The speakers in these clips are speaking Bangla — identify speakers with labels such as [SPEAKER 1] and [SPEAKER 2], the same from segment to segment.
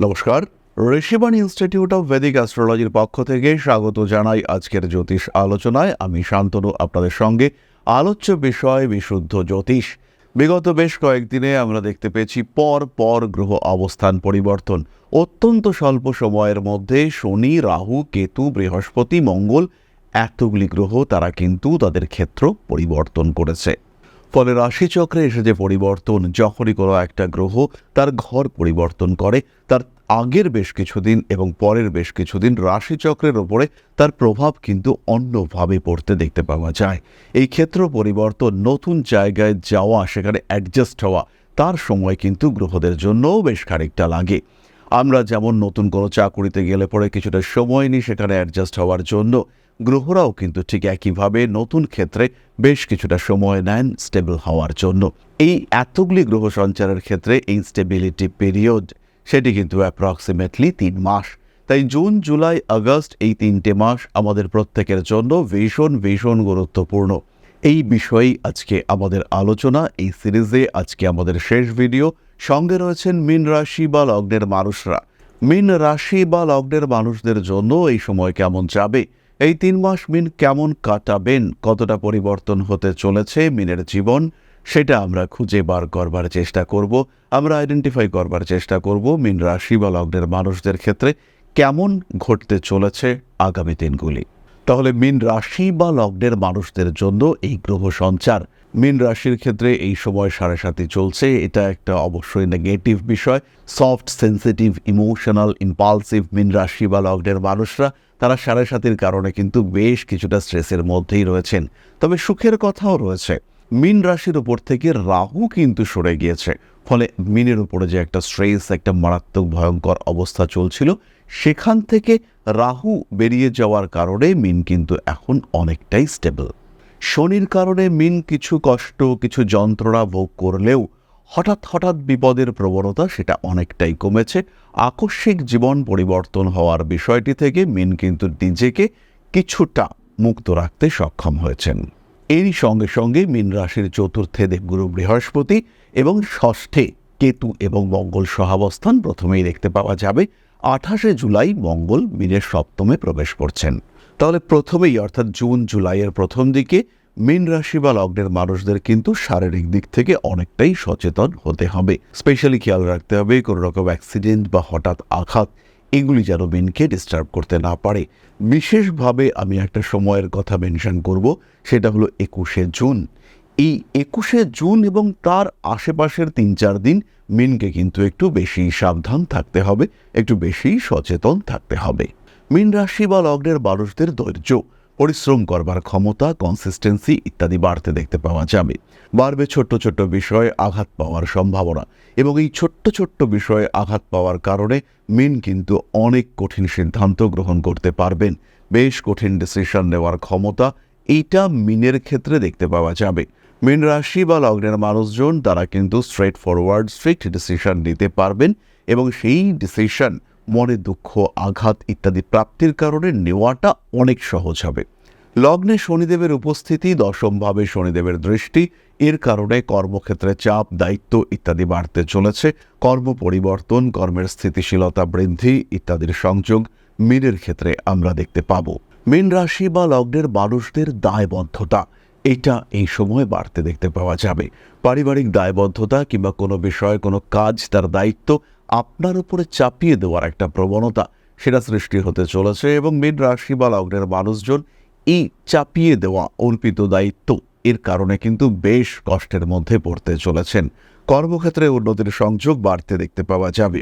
[SPEAKER 1] নমস্কার। ঋষিবাণী ইনস্টিটিউট অফ ভেদিক অ্যাস্ট্রোলজির পক্ষ থেকে স্বাগত জানাই আজকের জ্যোতিষ আলোচনায়। আমি শান্তনু, আপনাদের সঙ্গে আলোচ্য বিষয় বিশুদ্ধ জ্যোতিষ। বিগত বেশ কয়েকদিনে আমরা দেখতে পেয়েছি পর পর গ্রহ অবস্থান পরিবর্তন। অত্যন্ত স্বল্প সময়ের মধ্যে শনি, রাহু, কেতু, বৃহস্পতি, মঙ্গল, এতগুলি গ্রহ তারা কিন্তু তাদের ক্ষেত্র পরিবর্তন করেছে। ফলে রাশিচক্রে এসে যে পরিবর্তন, যখনই কোনো একটা গ্রহ তার ঘর পরিবর্তন করে, তার আগের বেশ কিছুদিন এবং পরের বেশ কিছুদিন রাশিচক্রের ওপরে তার প্রভাব কিন্তু অন্যভাবে পড়তে দেখতে পাওয়া যায়। এই ক্ষেত্র পরিবর্তন, নতুন জায়গায় যাওয়া, সেখানে অ্যাডজাস্ট হওয়া, তার সময় কিন্তু গ্রহদের জন্যও বেশ খানিকটা লাগে। আমরা যেমন নতুন কোনো চাকুরিতে গেলে পরে কিছুটা সময় নিই, সেখানে অ্যাডজাস্ট হওয়ার জন্য। গ্রহরাও কিন্তু ঠিক একইভাবে নতুন ক্ষেত্রে বেশ কিছুটা সময় নেন স্টেবল হওয়ার জন্য। এই এতগুলি গ্রহ সঞ্চারের ক্ষেত্রে এই স্টেবিলিটি পিরিয়ড, সেটি কিন্তু অ্যাপ্রক্সিমেটলি তিন মাস। তাই জুন, জুলাই, আগস্ট এই তিনটে মাস আমাদের প্রত্যেকের জন্য ভীষণ ভীষণ গুরুত্বপূর্ণ। এই বিষয়েই আজকে আমাদের আলোচনা। এই সিরিজে আজকে আমাদের শেষ ভিডিও। সঙ্গে রয়েছেন মিন রাশি বা লগ্নের মানুষরা। মিন রাশি বা লগ্নের মানুষদের জন্য এই সময় কেমন যাবে? এই তিন মাস মিন কেমন কাটাবেন, কতটা পরিবর্তন হতে চলেছে মিনের জীবন, সেটা আমরা খুঁজে বার করবার চেষ্টা করব, আমরা আইডেন্টিফাই করবার চেষ্টা করব মিন রাশি বা লগ্নের মানুষদের ক্ষেত্রে কেমন ঘটতে চলেছে আগামী দিনগুলি। তাহলে মিন রাশি বা লগ্নের মানুষদের জন্য এই গ্রহ সঞ্চার মিন রাশির ক্ষেত্রে এই সময় সাড়ে সাথে চলছে। এটা একটা অবশ্যই নেগেটিভ বিষয়। সফট সেন্সিটিভ ইমোশনাল ইম্পালসিভ মিন রাশি বা লগ্নের মানুষরা, তারা সাড়ে সাতির কারণে কিন্তু বেশ কিছুটা স্ট্রেসের মধ্যেই রয়েছেন। তবে সুখের কথাও রয়েছে। মিন রাশির উপর থেকে রাহু কিন্তু সরে গিয়েছে। ফলে মিনের উপরে যে একটা স্ট্রেস, একটা মারাত্মক ভয়ঙ্কর অবস্থা চলছিল, সেখান থেকে রাহু বেরিয়ে যাওয়ার কারণে মিন কিন্তু এখন অনেকটাই স্টেবল শনির কারণে মিন কিছু কষ্ট, কিছু যন্ত্রণা ভোগ করলেও হঠাৎ হঠাৎ বিপদের প্রবণতা সেটা অনেকটাই কমেছে। আকস্মিক জীবন পরিবর্তন হওয়ার বিষয়টি থেকে মিন কিন্তু নিজেকে কিছুটা মুক্ত রাখতে সক্ষম হয়েছেন। এরই সঙ্গে সঙ্গে মিন রাশির চতুর্থে দেবগুরু বৃহস্পতি এবং ষষ্ঠে কেতু এবং মঙ্গল সহাবস্থান প্রথমেই দেখতে পাওয়া যাবে। আঠাশে জুলাই মঙ্গল মিনের সপ্তমে প্রবেশ করছেন। তাহলে প্রথমেই অর্থাৎ জুন, জুলাইয়ের প্রথম দিকে মীন রাশি বা লগ্নের মানুষদের কিন্তু শারীরিক দিক থেকে অনেকটাই সচেতন হতে হবে। স্পেশালি খেয়াল রাখতে হবে কোনো রকম অ্যাক্সিডেন্ট বা হঠাৎ আঘাত, এগুলি যেন মিনকে ডিস্টার্ব করতে না পারে। বিশেষভাবে আমি একটা সময়ের কথা মেনশন করব, সেটা হলো একুশে জুন। এই একুশে জুন এবং তার আশেপাশের তিন চার দিন মিনকে কিন্তু একটু বেশি সাবধান থাকতে হবে, একটু বেশি সচেতন থাকতে হবে। মিন রাশি বা লগ্নের মানুষদের ধৈর্য, পরিশ্রম করবার ক্ষমতা কনসিস্টেন্সি ইত্যাদি বাড়তে দেখতে পাওয়া যাবে। বাড়বে ছোট্ট ছোট্ট বিষয়ে আঘাত পাওয়ার সম্ভাবনা এবং এই ছোট্ট ছোট্ট বিষয়ে আঘাত পাওয়ার কারণে মিন কিন্তু অনেক কঠিন সিদ্ধান্ত গ্রহণ করতে পারবেন। বেশ কঠিন ডিসিশন নেওয়ার ক্ষমতা এইটা মিনের ক্ষেত্রে দেখতে পাওয়া যাবে। মিন রাশি বা লগ্নের মানুষজন তারা কিন্তু স্ট্রেট ফরওয়ার্ড স্ট্রিক্ট ডিসিশন নিতে পারবেন এবং সেই ডিসিশন মনে দুঃখ, আঘাত ইত্যাদি প্রাপ্তির কারণে নেওয়াটা অনেক সহজ হবে। লগ্নে শনিদেবের উপস্থিতি, দশমভাবে শনিদেবের দৃষ্টি, এর কারণে কর্মক্ষেত্রে চাপ, দায়িত্ব ইত্যাদি বাড়তে চলেছে। কর্ম পরিবর্তন, কর্মের স্থিতিশীলতা বৃদ্ধি ইত্যাদির সংযোগ মিনের ক্ষেত্রে আমরা দেখতে পাব। মীন রাশি বা লগ্নের মানুষদের দায়বদ্ধতা, এটা এই সময় বাড়তে দেখতে পাওয়া যাবে। পারিবারিক দায়বদ্ধতা কিংবা কোনো বিষয়ে কোনো কাজ, তার দায়িত্ব আপনার উপরে চাপিয়ে দেওয়ার একটা প্রবণতা সেটা সৃষ্টি হতে চলেছে এবং মীন রাশি বা লগ্নের মানুষজন এই চাপিয়ে দেওয়া অর্পিত দায়িত্ব এর কারণে কিন্তু বেশ কষ্টের মধ্যে পড়তে চলেছেন। কর্মক্ষেত্রে উন্নতির সংযোগ বাড়তে দেখতে পাওয়া যাবে।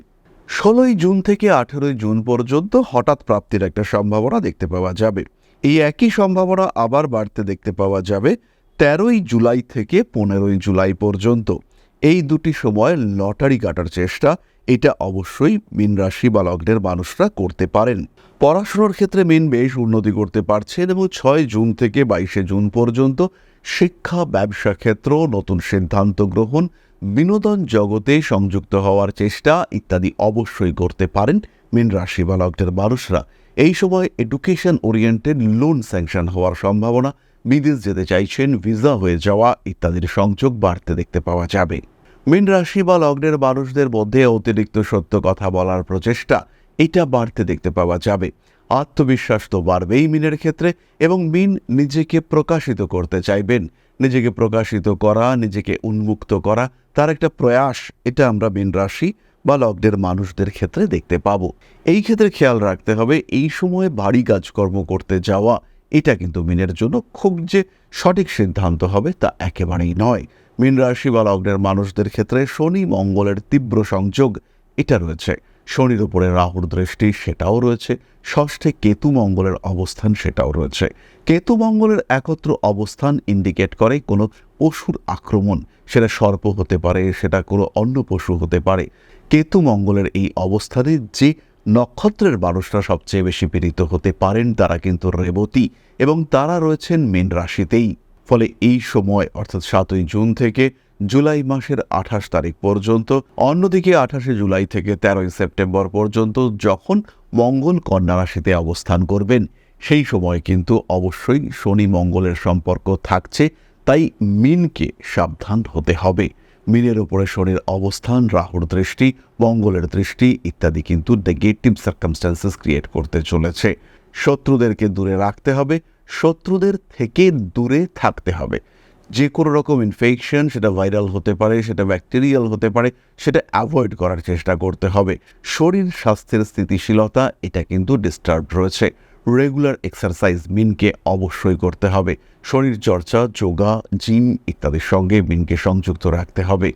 [SPEAKER 1] ষোলোই জুন থেকে আঠেরোই জুন পর্যন্ত হঠাৎ প্রাপ্তির একটা সম্ভাবনা দেখতে পাওয়া যাবে। এই একই সম্ভাবনা আবার বাড়তে দেখতে পাওয়া যাবে তেরোই জুলাই থেকে পনেরোই জুলাই পর্যন্ত। এই দুটি সময় লটারি কাটার চেষ্টা, এটা অবশ্যই মিন রাশি বা লগ্নের মানুষরা করতে পারেন। পড়াশোনার ক্ষেত্রে মিন বেশ উন্নতি করতে পারছেন এবং ছয় জুন থেকে বাইশে জুন পর্যন্ত শিক্ষা, ব্যবসা ক্ষেত্র, নতুন সিদ্ধান্ত গ্রহণ, বিনোদন জগতে সংযুক্ত হওয়ার চেষ্টা ইত্যাদি অবশ্যই করতে পারেন মিন রাশি বা লগ্নের মানুষরা। এই সময় এডুকেশন ওরিয়েন্টেড লোন স্যাংশন হওয়ার সম্ভাবনা, বিদেশ যেতে চাইছেন ভিসা হয়ে যাওয়া ইত্যাদির সংযোগ বাড়তে দেখতে পাওয়া যাবে। মীন রাশি বা লগ্নের মানুষদের মধ্যে অতিরিক্ত সত্য কথা বলার প্রচেষ্টা, এটা বাড়তে দেখতে পাওয়া যাবে। আত্মবিশ্বাস তো বাড়বেই মিনের ক্ষেত্রে এবং মিন নিজেকে প্রকাশিত করতে চাইবেন। নিজেকে প্রকাশিত করা, নিজেকে উন্মুক্ত করা, তার একটা প্রয়াস, এটা আমরা মীন রাশি বা লগ্নের মানুষদের ক্ষেত্রে দেখতে পাবো। এই ক্ষেত্রে খেয়াল রাখতে হবে, এই সময়ে ভারী কাজকর্ম করতে যাওয়া এটা কিন্তু মিনের জন্য খুব যে সঠিক সিদ্ধান্ত হবে তা একেবারেই নয়। মীন রাশি বা লগ্নের মানুষদের ক্ষেত্রে শনি মঙ্গলের তীব্র সংযোগ, এটা রয়েছে। শনির উপরে রাহুর দৃষ্টি, সেটাও রয়েছে। ষষ্ঠে কেতু মঙ্গলের অবস্থান, সেটাও রয়েছে। কেতু মঙ্গলের একত্র অবস্থান ইন্ডিকেট করে কোনো পশুর আক্রমণ। সেটা সর্প হতে পারে, সেটা কোনো অন্য পশু হতে পারে। কেতু মঙ্গলের এই অবস্থানে যে নক্ষত্রের মানুষরা সবচেয়ে বেশি পীড়িত হতে পারেন তারা কিন্তু রেবতী এবং তারা রয়েছেন মীন রাশিতেই। ফলে এই সময়, অর্থাৎ সাতই জুন থেকে জুলাই মাসের আঠাশ তারিখ পর্যন্ত, অন্যদিকে আঠাশে জুলাই থেকে তেরোই সেপ্টেম্বর পর্যন্ত যখন মঙ্গল কন্যা রাশিতে অবস্থান করবেন, সেই সময় কিন্তু অবশ্যই শনি মঙ্গলের সম্পর্ক থাকছে, তাই মিনকে সাবধান হতে হবে। মিনের উপরে শনির অবস্থান, রাহুর দৃষ্টি, মঙ্গলের দৃষ্টি ইত্যাদি কিন্তু নেগেটিভ সার্কামস্ট্যান্সেস ক্রিয়েট করতে চলেছে। শত্রুদেরকে দূরে রাখতে হবে, শত্রুদের থেকে দূরে থাকতে হবে। যে কোনো রকম ইনফেকশন সেটা ভাইরাল হতে পারে, সেটা ব্যাকটেরিয়াল হতে পারে, সেটা অ্যাভয়েড করার চেষ্টা করতে হবে। শরীর স্বাস্থ্যের স্থিতিশীলতা, এটা কিন্তু ডিস্টার্ব রয়েছে। রেগুলার এক্সারসাইজ মিনকে অবশ্যই করতে হবে। শরীর চর্চা, যোগা, জিম ইত্যাদির সঙ্গে মিনকে সংযুক্ত রাখতে হবে।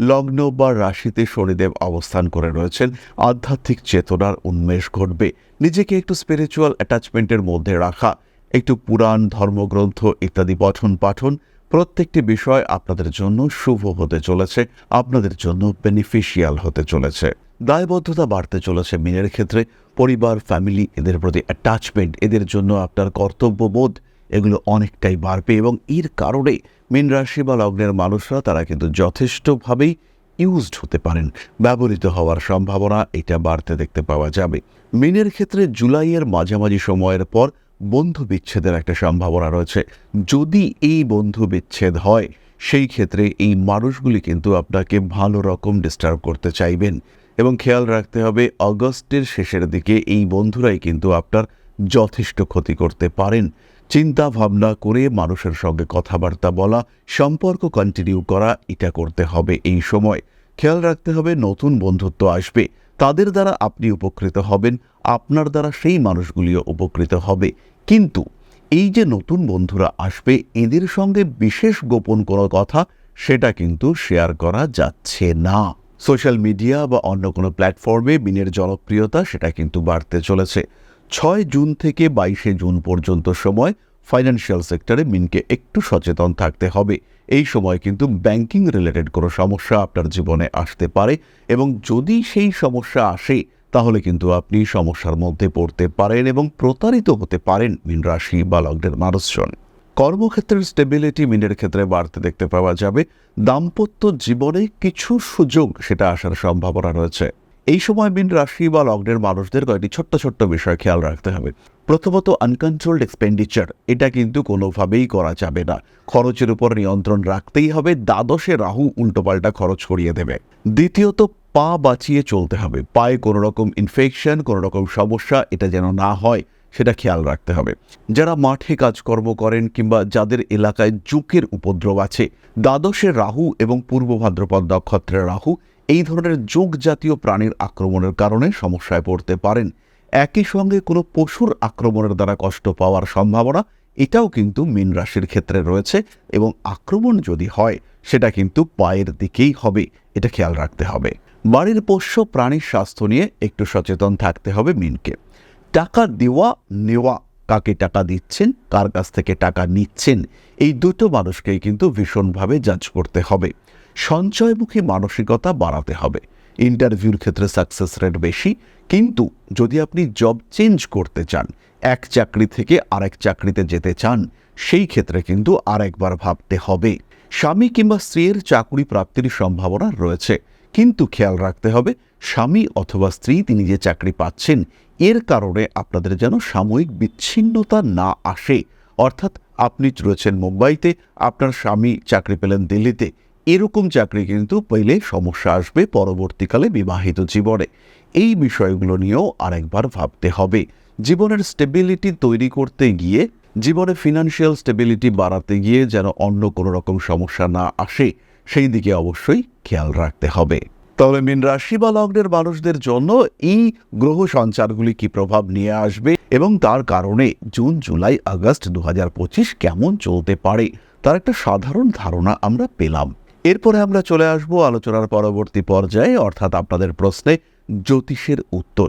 [SPEAKER 1] লগ্ন বা রাশিতে শনিদেব অবস্থান করে রয়েছেন। আধ্যাত্মিক চেতনার উন্মেষ ঘটবে। নিজেকে একটু স্পিরিচুয়াল অ্যাটাচমেন্টের মধ্যে রাখা। একটু পুরাণ, ধর্মগ্রন্থ ইত্যাদি পঠন পাঠন প্রত্যেকটি বিষয় আপনাদের জন্য শুভ হতে চলেছে, আপনাদের জন্য বেনিফিশিয়াল হতে চলেছে। দায়বদ্ধতা বাড়তে চলেছে মিনের ক্ষেত্রে, পরিবার ফ্যামিলি এদের প্রতি অ্যাটাচমেন্ট এদের জন্য আপনার কর্তব্যবোধ, এগুলো অনেকটাই বাড়বে এবং এর কারণে মীন রাশি বা লগ্নের মানুষরা তারা কিন্তু যথেষ্টভাবেই ইউজড হতে পারেন, ব্যবহৃত হওয়ার সম্ভাবনা এটা বাড়তে দেখতে পাওয়া যাবে। মিনের ক্ষেত্রে জুলাইয়ের মাঝামাঝি সময়ের পর বন্ধু বিচ্ছেদের একটা সম্ভাবনা রয়েছে। যদি এই বন্ধু বিচ্ছেদ হয়, সেই ক্ষেত্রে এই মানুষগুলি কিন্তু আপনাকে ভালো রকম ডিস্টার্ব করতে চাইবেন। এবং খেয়াল রাখতে হবে, অগস্টের শেষের দিকে এই বন্ধুরাই কিন্তু আপনার যথেষ্ট ক্ষতি করতে পারেন। চিন্তা ভাবনা করে মানুষের সঙ্গে কথাবার্তা বলা, সম্পর্ক কন্টিনিউ করা, এটা করতে হবে এই সময়। খেয়াল রাখতে হবে, নতুন বন্ধুত্ব আসবে। তাদের দ্বারা আপনি উপকৃত হবেন, আপনার দ্বারা সেই মানুষগুলিও উপকৃত হবে। কিন্তু এই যে নতুন বন্ধুরা আসবে, এদের সঙ্গে বিশেষ গোপন কোনো কথা, সেটা কিন্তু শেয়ার করা যাচ্ছে না। সোশ্যাল মিডিয়া বা অন্য কোনো প্ল্যাটফর্মে বিনের জনপ্রিয়তা সেটা কিন্তু বাড়তে চলেছে। ছয় জুন থেকে বাইশে জুন পর্যন্ত সময় ফাইন্যান্সিয়াল সেক্টরে মিনকে একটু সচেতন থাকতে হবে। এই সময় কিন্তু ব্যাংকিং রিলেটেড কোনো সমস্যা আপনার জীবনে আসতে পারে এবং যদি সেই সমস্যা আসে তাহলে কিন্তু আপনি সমস্যার মধ্যে পড়তে পারেন এবং প্রতারিত হতে পারেন মিন রাশি বা লগ্নের মানুষজন। কর্মক্ষেত্রের স্টেবিলিটি মিনের ক্ষেত্রে বাড়তে দেখতে পাওয়া যাবে। দাম্পত্য জীবনে কিছু সুযোগ সেটা আসার সম্ভাবনা রয়েছে। এই সময় মিন রাশি বা লগ্নের মানুষদের কয়েকটি ছোট্ট ছোট্ট বিষয় খেয়াল রাখতে হবে। প্রথমত আনকন্ট্রোলড এক্সপেন্ডিচার এটা কিন্তু কোনোভাবেই করা যাবে না। খরচের উপর নিয়ন্ত্রণ রাখতেই হবে। দ্বাদশে রাহু উল্টোপাল্টা খরচ করিয়ে দেবে। দ্বিতীয়ত পা বাঁচিয়ে চলতে হবে। পায়ে কোনো রকম ইনফেকশন কোনো রকম সমস্যা, এটা যেন না হয়, সেটা খেয়াল রাখতে হবে। যারা মাঠে কাজকর্ম করেন কিংবা যাদের এলাকায় জুকের উপদ্রব আছে, দ্বাদশে রাহু এবং পূর্ব ভাদ্রপদ নক্ষত্রের রাহু এই ধরনের যোগ জাতীয় প্রাণীর আক্রমণের কারণে সমস্যায় পড়তে পারেন। একই সঙ্গে কোনো পশুর আক্রমণের দ্বারা কষ্ট পাওয়ার সম্ভাবনা, এটাও কিন্তু মীন রাশির ক্ষেত্রে রয়েছে এবং আক্রমণ যদি হয়, সেটা কিন্তু পায়ের দিকেই হবে, এটা খেয়াল রাখতে হবে। বাড়ির পোষ্য প্রাণীর স্বাস্থ্য নিয়ে একটু সচেতন থাকতে হবে মিনকে। টাকা দেওয়া নেওয়া কাকে টাকা দিচ্ছেন, কার কাছ থেকে টাকা নিচ্ছেন, এই দুটো মানুষকেই কিন্তু ভীষণভাবে জাজ করতে হবে। সঞ্চয়মুখী মানসিকতা বাড়াতে হবে। ইন্টারভিউর ক্ষেত্রে সাকসেস রেট বেশি, কিন্তু যদি আপনি জব চেঞ্জ করতে চান, এক চাকরি থেকে আরেক চাকরিতে যেতে চান, সেই ক্ষেত্রে কিন্তু আরেকবার ভাবতে হবে। স্বামী কিংবা স্ত্রীর চাকরি প্রাপ্তির সম্ভাবনা রয়েছে। কিন্তু খেয়াল রাখতে হবে, স্বামী অথবা স্ত্রী তিনি যে চাকরি পাচ্ছেন, এর কারণে আপনাদের যেন সাময়িক বিচ্ছিন্নতা না আসে। অর্থাৎ আপনি রয়েছেন মুম্বাইতে, আপনার স্বামী চাকরি পেলেন দিল্লিতে,
[SPEAKER 2] এরকম চাকরি কিন্তু পেলে সমস্যা আসবে পরবর্তীকালে বিবাহিত জীবনে। এই বিষয়গুলো নিয়েও আরেকবার ভাবতে হবে। জীবনের স্টেবিলিটি তৈরি করতে গিয়ে, জীবনে ফিনান্সিয়াল স্টেবিলিটি বাড়াতে গিয়ে যেন অন্য কোনো রকম সমস্যা না আসে সেই দিকে অবশ্যই খেয়াল রাখতে হবে। তাহলে মীন রাশি বা লগ্নের মানুষদের জন্য এই গ্রহ সঞ্চারগুলি কি প্রভাব নিয়ে আসবে এবং তার কারণে জুন, জুলাই, আগস্ট দু হাজার পঁচিশ কেমন চলতে পারে, তার একটা সাধারণ ধারণা আমরা পেলাম। এরপরে আমরা চলে আসব আলোচনার পরবর্তী পর্যায়ে, অর্থাৎ আপনাদের প্রশ্নে জ্যোতিষের উত্তর।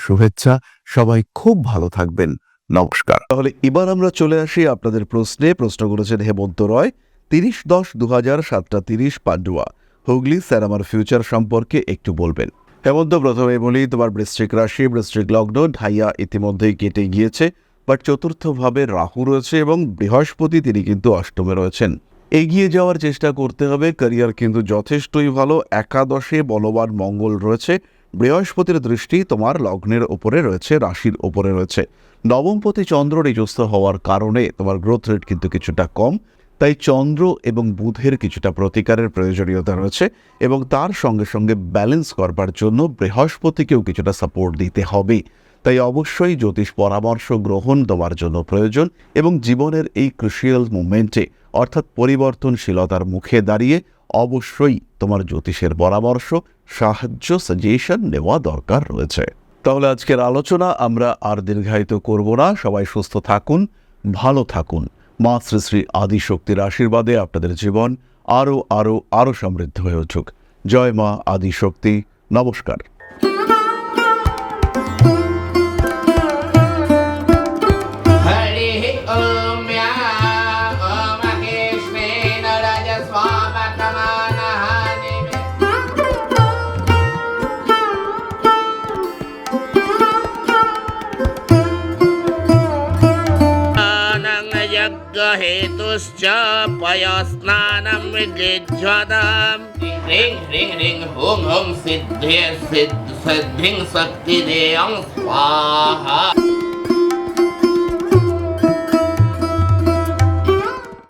[SPEAKER 1] শুভেচ্ছা। সবাই খুব ভালো থাকবেন। নমস্কার।
[SPEAKER 2] তাহলে এবার আমরা চলে আসি আপনাদের প্রশ্নে। প্রশ্ন করেছেন হেমন্ত রয়, তিরিশ দশ দু হাজার সাতটা তিরিশ পান্ডুয়া। হুগলি স্যার আমার ফিউচার সম্পর্কে একটু বলবেন। হেমন্ত, প্রথমে বলি, তোমার বৃশ্চিক রাশি, বৃশ্চিক লগ্ন, ঢাইয়া ইতিমধ্যেই কেটে গিয়েছে
[SPEAKER 1] বাট চতুর্থভাবে রাহু রয়েছে এবং বৃহস্পতি তিনি কিন্তু অষ্টমে রয়েছেন। এগিয়ে যাওয়ার চেষ্টা করতে হবে। ক্যারিয়ার কিন্তু যথেষ্টই ভালো। একাদশে বলবান মঙ্গল রয়েছে। বৃহস্পতির দৃষ্টি তোমার লগ্নের ওপরে রয়েছে, রাশির ওপরে রয়েছে। নবমপতি চন্দ্র নিযস্ত হওয়ার কারণে তোমার গ্রোথ রেট কিন্তু কিছুটা কম, তাই চন্দ্র এবং বুধের কিছুটা প্রতিকারের প্রয়োজনীয়তা রয়েছে এবং তার সঙ্গে সঙ্গে ব্যালেন্স করবার জন্য বৃহস্পতিকেও কিছুটা সাপোর্ট দিতে হবে। তাই অবশ্যই জ্যোতিষ পরামর্শ গ্রহণ দেওয়ার জন্য প্রয়োজন এবং জীবনের এই ক্রুশিয়াল মুমেন্টে অর্থাৎ পরিবর্তনশীলতার মুখে দাঁড়িয়ে অবশ্যই তোমার জ্যোতিষের পরামর্শ সাহায্য সাজেশন নেওয়া দরকার রয়েছে। তাহলে আজকের আলোচনা আমরা আর দীর্ঘায়িত করব না। সবাই সুস্থ থাকুন, ভালো থাকুন। মা শ্রী শ্রী আদিশক্তির আশীর্বাদে আপনাদের জীবন আরও আরও আরও সমৃদ্ধ হয়ে উঠুক। জয় মা আদিশক্তি। নমস্কার।
[SPEAKER 3] यज्ञहेतुश्च पयस्नानं विजिज्वदाम् ह्रीं ह्रीं ह्रीं हुं हुं सिद्धे सिद्ध सिद्धिं शक्तिदेयं स्वाहा